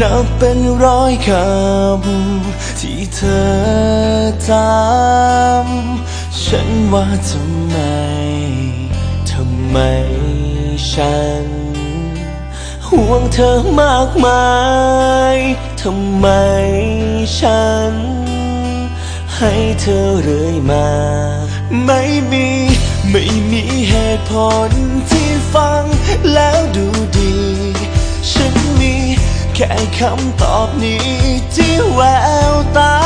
นับเป็นร้อยคำที่เธอจำฉันว่าทำไม ทำไมฉัน ห่วงเธอมากมาย ทำไมฉัน ให้เธอเรื่อยมา ไม่มี ไม่มีเหตุผลที่ฟังแล้วดูดี ฉัน ค่คำตอบนี้ที่แววตา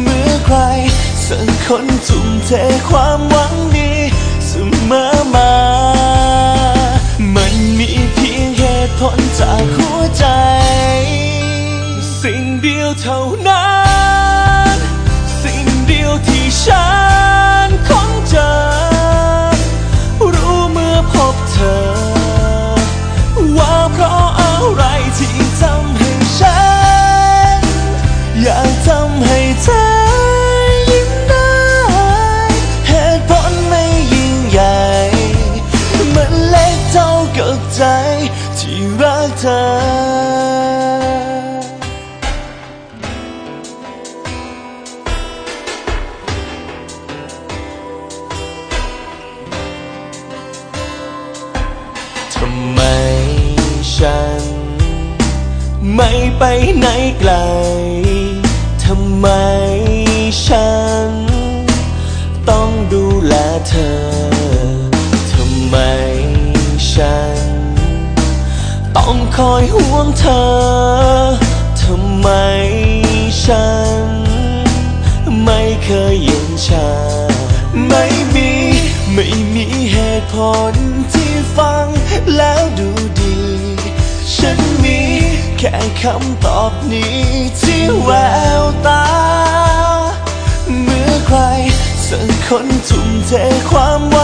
เมื่อใครสักคนทุ่มเทความหวังดีเสมอมา มันมีเพียงเหตุผลจากหัวใจ สิ่งเดียวเท่านั้น สิ่งเดียวที่ฉัน ไมฉัน ไม่ไปไหนไกล ทำไมฉัน ต้องดูแลเธอ ทำไมฉัน ต้องคอยห่วงเธอ ทำไมฉัน ไม่เคยเย็นชา ไม่มี ไม่มีเหตุผลที่ฟัง ค่คำตอบนี้ที่แววตา เมื่อใครสักคนทุ่มเทความหวัง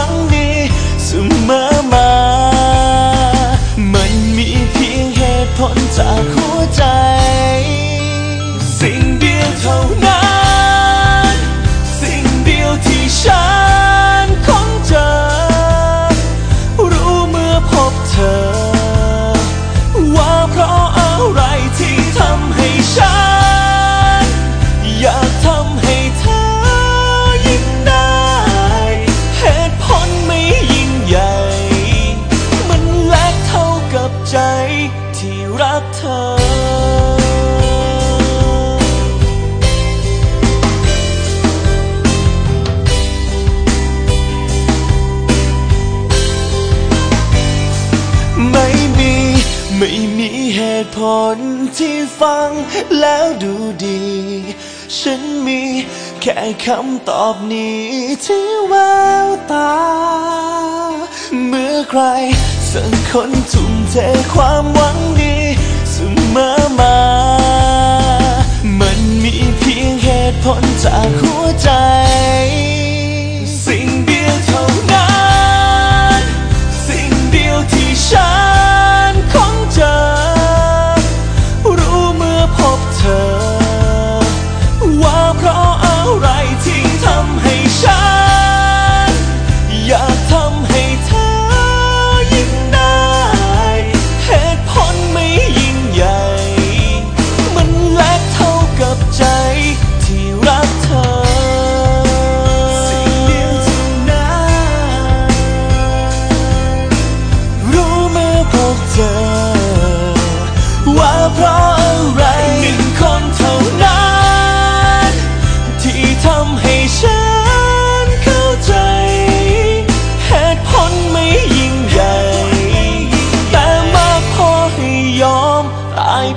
ผลที่ฟังแล้วดูดี ฉันมีแค่คำตอบนี้ที่แววตา เมื่อใครสักคนทุ่มเทความหวังดีเสมอมา มันมีเพียงเหตุผลจากหัวใจ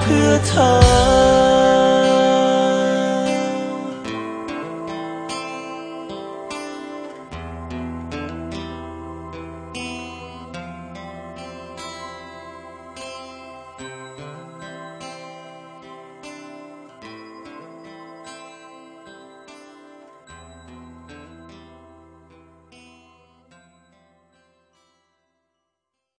เพื่อเธอ